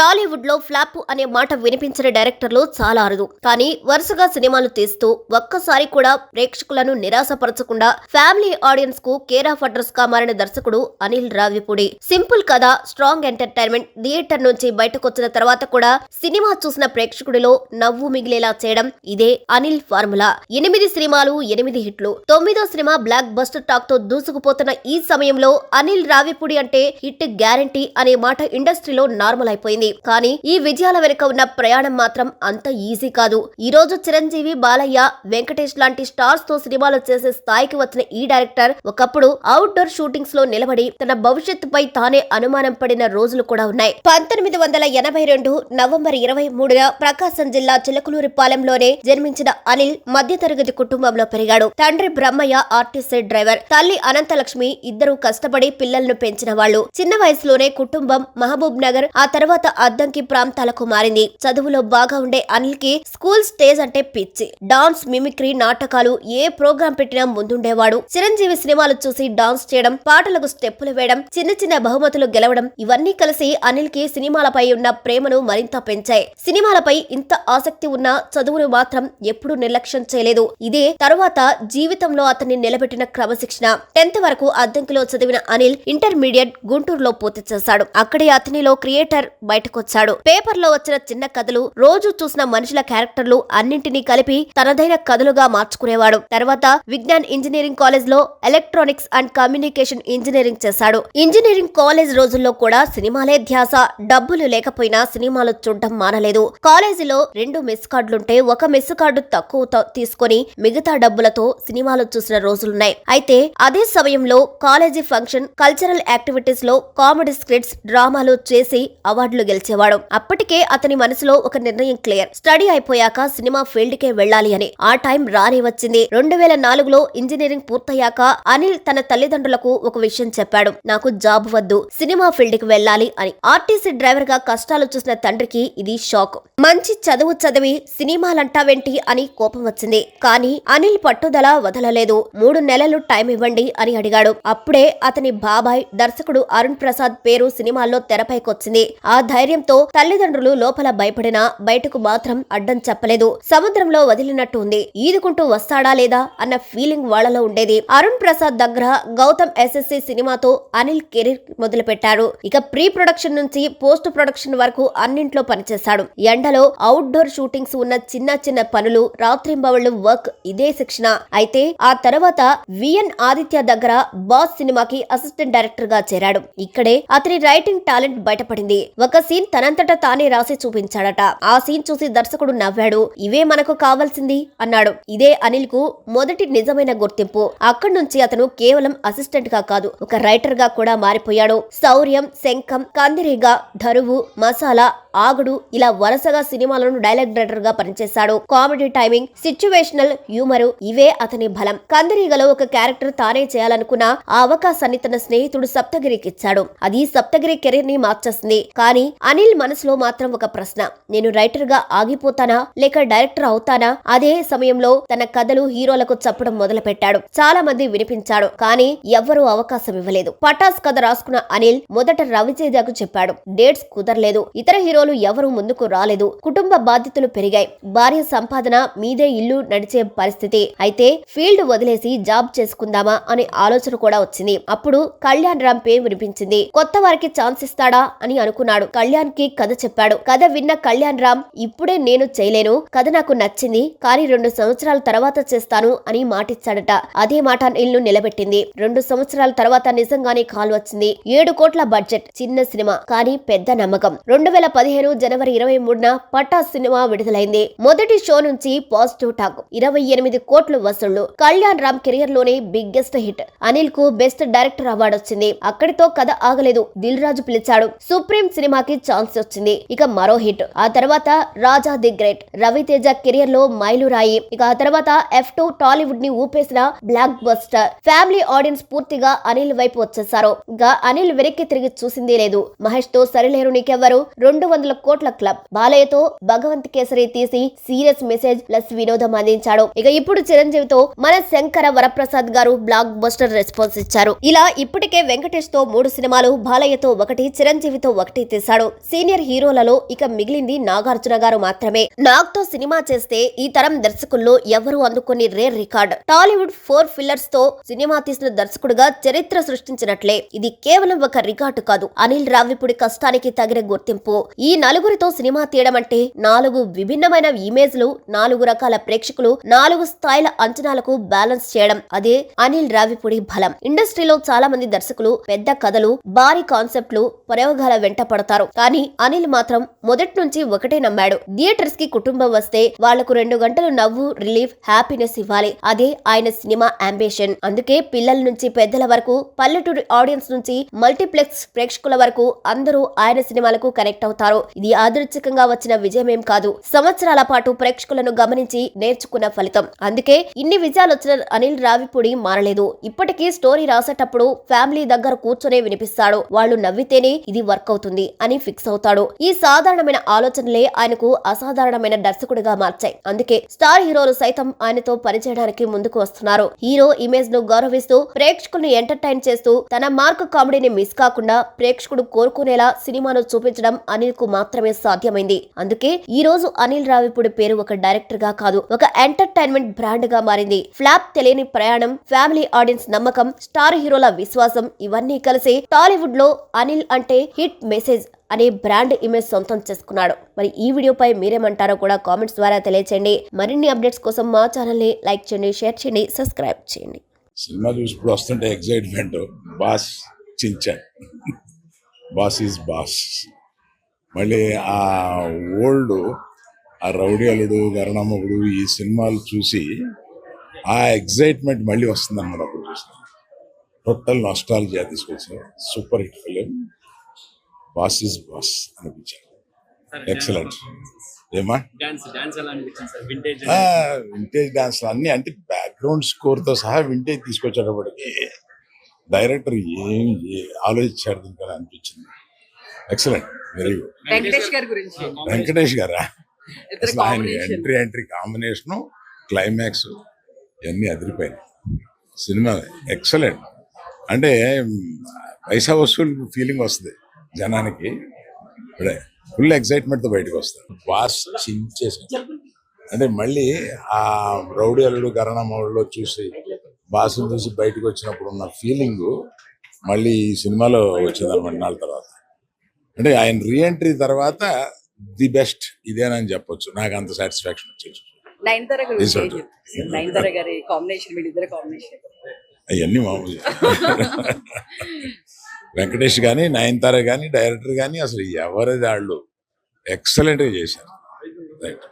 టాలీవుడ్లో ఫ్లాప్ అనే మాట వినిపించిన డైరెక్టర్లు చాలా అరుదు. కానీ వరుసగా సినిమాలు తీస్తూ ఒక్కసారి కూడా ప్రేక్షకులను నిరాశపరచకుండా ఫ్యామిలీ ఆడియన్స్కు కేర్ ఆఫ్ అడ్రస్గా మారిన దర్శకుడు అనిల్ రావిపూడి. సింపుల్ కథ స్ట్రాంగ్ ఎంటర్టైన్మెంట్ థియేటర్ నుంచి బయటకొచ్చిన తర్వాత కూడా సినిమా చూసిన ప్రేక్షకుడిలో నవ్వు మిగిలేలా చేయడం ఇదే అనిల్ ఫార్ములా. ఎనిమిది సినిమాలు ఎనిమిది హిట్లు. తొమ్మిదో సినిమా బ్లాక్ బస్టర్ టాక్తో దూసుకుపోతున్న ఈ సమయంలో అనిల్ రావిపూడి అంటే హిట్ గ్యారంటీ అనే మాట ఇండస్ట్రీలో నార్మల్ అయిపోయింది. కానీ ఈ విజయాల వెనుక ఉన్న ప్రయాణం మాత్రం అంత ఈజీ కాదు. ఈ రోజు చిరంజీవి బాలయ్య వెంకటేష్ లాంటి స్టార్స్తో సినిమాలు చేసే స్థాయికి వచ్చిన ఈ డైరెక్టర్ ఒకప్పుడు అవుట్డోర్ షూటింగ్స్లో నిలబడి తన భవిష్యత్తుపై తానే అనుమానం పడిన రోజులు కూడా ఉన్నాయి. పంతొమ్మిది వందల ఎనభై రెండు నవంబర్ ఇరవై మూడున ప్రకాశం జిల్లా చిలకలూరిపాలెంలోనే జన్మించిన అనిల్ మధ్యతరగతి కుటుంబంలో పెరిగాడు. తండ్రి బ్రహ్మయ్య ఆర్టీసీ డ్రైవర్. తల్లి అనంతలక్ష్మి ఇద్దరు కష్టపడి పిల్లలను పెంచిన వాళ్ళు. చిన్న వయసులోనే కుటుంబం మహబూబ్ నగర్ ఆ తర్వాత అద్దంకి ప్రాంతాలకు మారింది. చదువులో బాగా ఉండే అనిల్కి స్కూల్ స్టేజ్ అంటే పిచ్చి. డాన్స్ మిమిక్రీ నాటకాలు ఏ ప్రోగ్రాం పెట్టినా ముందుండేవాడు. చిరంజీవి సినిమాలు చూసి డాన్స్ చేయడం పాటలకు స్టెప్పులు వేయడం చిన్న చిన్న బహుమతులు గెలవడం ఇవన్నీ కలిసి అనిల్కి సినిమాలపై ఉన్న ప్రేమను మరింత పెంచాయి. సినిమాలపై ఇంత ఆసక్తి ఉన్న చదువును మాత్రం ఎప్పుడూ నిర్లక్ష్యం చేయలేదు. ఇదే తరువాత జీవితంలో అతన్ని నిలబెట్టిన క్రమశిక్షణ. టెన్త్ వరకు అద్దంకిలో చదివిన అనిల్ ఇంటర్మీడియట్ గుంటూరులో పూర్తి చేశాడు. అక్కడే అతనిలో క్రియేటర్ బయట బయటకొచ్చాడు పేపర్లో వచ్చిన చిన్న కథలు రోజు చూసిన మనుషుల క్యారెక్టర్లు అన్నింటినీ కలిపి తనదైన కథలుగా మార్చుకునేవాడు. తర్వాత విజ్ఞాన్ ఇంజనీరింగ్ కాలేజ్లో ఎలక్ట్రానిక్స్ అండ్ కమ్యూనికేషన్ ఇంజనీరింగ్ చేశాడు. ఇంజనీరింగ్ కాలేజ్ రోజుల్లో కూడా సినిమాలే ధ్యాస. డబ్బులు లేకపోయినా సినిమాలు చూడడం మానలేదు. కాలేజీలో రెండు మిస్ కార్డులుంటే ఒక మిస్ కార్డు తక్కువ తీసుకొని మిగతా డబ్బులతో సినిమాలు చూసిన రోజులున్నాయి. అయితే అదే సమయంలో కాలేజీ ఫంక్షన్ కల్చరల్ యాక్టివిటీస్లో కామెడీ స్క్రిప్ట్స్ డ్రామాలు చేసి అవార్డులు గెలిచేవాడు. అప్పటికే అతని మనసులో ఒక నిర్ణయం క్లియర్. స్టడీ అయిపోయాక సినిమా ఫీల్డ్ కే వెళ్ళాలి అని. ఆ టైం రానే వచ్చింది. రెండు వేల నాలుగులో ఇంజనీరింగ్ పూర్తయ్యాక అనిల్ తన తల్లిదండ్రులకు ఒక విషయం చెప్పాడు. నాకు జాబ్ వద్దు సినిమా ఫీల్డ్కి వెళ్ళాలి అని. ఆర్టీసీ డ్రైవర్గా కష్టాలు చూసిన తండ్రికి ఇది షాక్. మంచి చదువు చదివి సినిమాలంటావేంటి అని కోపం వచ్చింది. కానీ అనిల్ పట్టుదల వదలలేదు. మూడు నెలలు టైం ఇవ్వండి అని అడిగాడు. అప్పుడే అతని బాబాయ్ దర్శకుడు అరుణ్ ప్రసాద్ పేరు సినిమాల్లో తెరపైకొచ్చింది. ఆ ధైర్యంతో తల్లిదండ్రులు లోపల భయపడినా బయటకు మాత్రం అడ్డం చెప్పలేదు. సముద్రంలో వదిలినట్టు ఉంది. ఈదుకుంటూ వస్తాడా లేదా అన్న ఫీలింగ్ వాళ్ళలో ఉండేది. అరుణ్ ప్రసాద్ దగ్గర గౌతమ్ ఎస్ఎస్సి సినిమాతో అనిల్ కెరీర్ మొదలుపెట్టారు ఇక ప్రీ ప్రొడక్షన్ నుంచి పోస్ట్ ప్రొడక్షన్ వరకు అన్నింట్లో పనిచేశాడు. ఎండలో అవుట్డోర్ షూటింగ్స్ ఉన్న చిన్న చిన్న పనులు రాత్రింబవళ్ళు వర్క్ ఇదే శిక్షణ. అయితే ఆ తర్వాత విఎన్ ఆదిత్య దగ్గర బాస్ సినిమాకి అసిస్టెంట్ డైరెక్టర్గా చేరాడు. ఇక్కడే అతని రైటింగ్ టాలెంట్ బయటపడింది. ఒక సీన్ తనంతట తానే రాసి చూపించాడట. ఆ సీన్ చూసి దర్శకుడు నవ్వాడు. ఇవే మనకు కావాల్సింది? అన్నాడు. ఇదే అనిల్కు మొదటి నిజమైన గుర్తింపు. అక్కడి నుంచి అతను కేవలం అసిస్టెంట్గా కాదు ఒక రైటర్గా కూడా మారిపోయాడు. శౌర్యం శంఖం కందిరీగ ధరువు మసాలా ఆగుడు ఇలా వరుసగా సినిమాలను డైలాగ్ డైరెక్టర్గా పనిచేశాడు. కామెడీ టైమింగ్ సిచ్యువేషనల్ హ్యూమరు ఇవే అతని బలం. కందిరీగలో ఒక క్యారెక్టర్ తానే చేయాలనుకున్న ఆ అవకాశాన్ని తన స్నేహితుడు సప్తగిరికి ఇచ్చాడు. అది సప్తగిరి కెరీర్ని మార్చేసింది. కానీ అనిల్ మనసులో మాత్రం ఒక ప్రశ్న. నేను రైటర్గా ఆగిపోతానా? లేక డైరెక్టర్ అవుతానా? అదే సమయంలో తన కథలు హీరోలకు చెప్పడం మొదలు పెట్టాడు చాలా మంది వినిపించాడు. కానీ ఎవ్వరూ అవకాశం ఇవ్వలేదు. పటాస్ కథ రాసుకున్న అనిల్ మొదట రవితేజకు చెప్పాడు. డేట్స్ కుదరలేదు. ఇతర హీరోలు ఎవరూ ముందుకు రాలేదు. కుటుంబ బాధ్యతలు పెరిగాయి. భార్య సంపాదన మీదే ఇల్లు నడిచే పరిస్థితి. అయితే ఫీల్డ్ వదిలేసి జాబ్ చేసుకుందామా అనే ఆలోచన కూడా వచ్చింది. అప్పుడు కళ్యాణ్ రామ్ పేరు వినిపించింది. కొత్త వారికి ఛాన్స్ ఇస్తాడా అని అనుకున్నాడు. కళ్యాణ్ కళ్యాణ్కి కథ చెప్పాడు. కథ విన్న కళ్యాణ్ రామ్ ఇప్పుడే నేను చేయలేను. కథ నాకు నచ్చింది. కానీ రెండు సంవత్సరాల తర్వాత చేస్తాను అని మాటిచ్చాడట. అదే మాట ఇల్లు నిలబెట్టింది. రెండు సంవత్సరాల తర్వాత నిజంగానే కాల్ వచ్చింది. ఏడు కోట్ల బడ్జెట్. చిన్న సినిమా. కానీ పెద్ద నమ్మకం. రెండు వేల పదిహేను జనవరి ఇరవై మూడున పట్టా సినిమా విడుదలైంది. మొదటి షో నుంచి పాజిటివ్ టాక్. ఇరవై ఎనిమిది కోట్లు వసూళ్ళు. కళ్యాణ్ రామ్ కెరియర్లోనే బిగ్గెస్ట్ హిట్. అనిల్కు బెస్ట్ డైరెక్టర్ అవార్డు వచ్చింది. అక్కడితో కథ ఆగలేదు. దిల్ రాజు పిలిచాడు. సుప్రీం సినిమాకి ఛాన్స్ వచ్చింది. ఇక మరో హిట్ ఆ తర్వాత రాజా ది గ్రేట్. రవితేజ కెరియర్లో మైలురాయి. ఇక ఆ తర్వాత ఎఫ్ టూ టాలీవుడ్ని ఊపేసిన బ్లాక్ బస్టర్ ఫ్యామిలీ ఆడియన్స్ పూర్తిగా అనిల్ వైపు వచ్చేసారు ఇంకా అనిల్ వెనక్కి తిరిగి చూసిందే లేదు. మహేష్తో సరిలేరు నీకెవ్వరు? రెండు వందల కోట్ల క్లబ్. బాలయ్యతో భగవంత్ కేసరి తీసి సీరియస్ మెసేజ్ ప్లస్ వినోదం అందించాడు. ఇక ఇప్పుడు చిరంజీవితో మన శంకర వరప్రసాద్ గారు బ్లాక్ బస్టర్ రెస్పాన్స్ ఇచ్చారు. ఇలా ఇప్పటికే వెంకటేష్తో మూడు సినిమాలు బాలయ్యతో ఒకటి చిరంజీవితో ఒకటి తీశాడు. సీనియర్ హీరోలలో ఇక మిగిలింది నాగార్జున గారు మాత్రమే. నాగ్తో సినిమా చేస్తే ఈ తరం దర్శకుల్లో ఎవరు అందుకుని రేర్ రికార్డ్. టాలీవుడ్ ఫోర్ ఫిల్లర్స్తో సినిమా తీసిన దర్శకుడుగా చరిత్ర సృష్టించినట్లే. ఇది కేవలం ఒక రికార్డు కాదు. అనిల్ రావిపూడి కష్టానికి తగిన గుర్తింపు. ఈ నలుగురితో సినిమా తీయడం అంటే నాలుగు విభిన్నమైన ఇమేజ్లు నాలుగు రకాల ప్రేక్షకులు నాలుగు స్థాయిల అంచనాలకు బ్యాలెన్స్ చేయడం. అదే అనిల్ రావిపూడి బలం. ఇండస్ట్రీలో చాలా మంది దర్శకులు పెద్ద కథలు భారీ కాన్సెప్ట్లు ప్రయోగాల వెంట పడతారు. కానీ అనిల్ మాత్రం మొదటి నుంచి ఒకటే నమ్మాడు. థియేటర్స్కి కుటుంబం వస్తే వాళ్ళకు రెండు గంటలు నవ్వు రిలీఫ్ హ్యాపీనెస్ ఇవ్వాలి. అదే ఆయన సినిమా అంబిషన్. అందుకే పిల్లల నుంచి పెద్దల వరకు పల్లెటూరి ఆడియన్స్ నుంచి మల్టీప్లెక్స్ ప్రేక్షకుల వరకు అందరూ ఆయన సినిమాలకు కనెక్ట్ అవుతారు. ఇది యాదృచ్ఛికంగా వచ్చిన విజయమేం కాదు. సంవత్సరాల పాటు ప్రేక్షకులను గమనించి నేర్చుకున్న ఫలితం. అందుకే ఇన్ని విజయాలు వచ్చిన అనిల్ రావిపూడి మారలేదు. ఇప్పటికీ స్టోరీ రాసేటప్పుడు ఫ్యామిలీ దగ్గర కూర్చొనే వినిపిస్తాడు. వాళ్ళు నవ్వితేనే ఇది వర్క్ అవుతుంది అని ఫిక్స్ అవుతాడు. ఈ సాధారణమైన ఆలోచనలే ఆయనకు అసాధారణమైన దర్శకుడిగా మార్చాయి. అందుకే స్టార్ హీరోలు సైతం ఆయనతో పనిచేయడానికి ముందుకు వస్తున్నారు. హీరో ఇమేజ్ను గౌరవిస్తూ ప్రేక్షకుల్ని ఎంటర్టైన్ చేస్తూ తన మార్క్ కామెడీని మిస్ కాకుండా ప్రేక్షకుడు కోరుకునేలా సినిమాను చూపించడం అనిల్కు మాత్రమే సాధ్యమైంది. అందుకే ఈ రోజు అనిల్ రావిపూడి పేరు ఒక డైరెక్టర్గా కాదు ఒక ఎంటర్టైన్మెంట్ బ్రాండ్గా మారింది. ఫ్లాప్ తెలియని ప్రయాణం ఫ్యామిలీ ఆడియన్స్ నమ్మకం స్టార్ హీరోల విశ్వాసం ఇవన్నీ కలిసి టాలీవుడ్లో అనిల్ అంటే హిట్ మెసేజ్. అనే బ్రాండ్ ఇమేజ్ సొంతం చేసుకున్నాడు. మరి ఈ వీడియోపై మీరేమంటారో కూడా కామెంట్స్ ద్వారా తెలియచేయండి. మరిన్ని అప్డేట్స్ కోసం మా ఛానల్ని లైక్ చేయండి షేర్ చేయండి సబ్స్క్రైబ్ చేయండి. సినిమా చూసి ఇప్పుడు వస్తుంటే ఎగ్జైట్మెంట్ బాస్ చించాన్ బాస్ ఈజ్ బాస్. మళ్ళీ ఆ ఓల్డ్ ఆ రౌడీ అల్లుడు గరణమ్మగుడు ఈ సినిమాలు చూసి ఆ ఎగ్జైట్మెంట్ మళ్ళీ వస్తుంది అన్నమాట అప్పుడు చూస్తాను టోటల్ నష్టాలు తీసుకొచ్చారు. Super hit film. Boss is boss అనిపించారు ఎక్సలెంట్ ఏమా? వింటేజ్ వింటేజ్ డాన్స్ అన్ని అంటే బ్యాక్గ్రౌండ్ స్కోర్తో సహా వింటేజ్ తీసుకొచ్చేటప్పటికి డైరెక్టర్ ఏం ఆలోచించాడు దీనికని అనిపించింది. ఎక్సలెంట్ వెరీ గుడ్ వెంకటేష్ గారి గురించి. వెంకటేష్ గారా? ఇద్దరు అసలు ఆయన ఎంట్రీ ఎంట్రీ కాంబినేషను క్లైమాక్స్ ఇవన్నీ అదిరిపోయినాయి. సినిమా ఎక్సలెంట్ అంటే పైసా వసూలు ఫీలింగ్ వస్తుంది. జనానికి ఇప్పుడే ఫుల్ ఎక్సైట్మెంట్తో బయటకు వస్తారు. బాస్ చించేసి అంటే మళ్ళీ ఆ రౌడీ అల్లుడు గరణమౌడిలో చూసి బాసుని చూసి బయటకు వచ్చినప్పుడు ఉన్న ఫీలింగ్ మళ్ళీ ఈ సినిమాలో వచ్చింది అనమాట నాలుగు తర్వాత. అంటే ఆయన రీఎంట్రీ తర్వాత ది బెస్ట్ ఇదేనని చెప్పొచ్చు. నాకు అంత సాటిస్ఫాక్షన్ వచ్చేసి అవన్నీ మామూలు వెంకటేష్ కానీ నయనతార కానీ డైరెక్టర్ కానీ అసలు ఎవరి వాళ్ళు ఎక్సలెంట్గా చేశారు. రైట్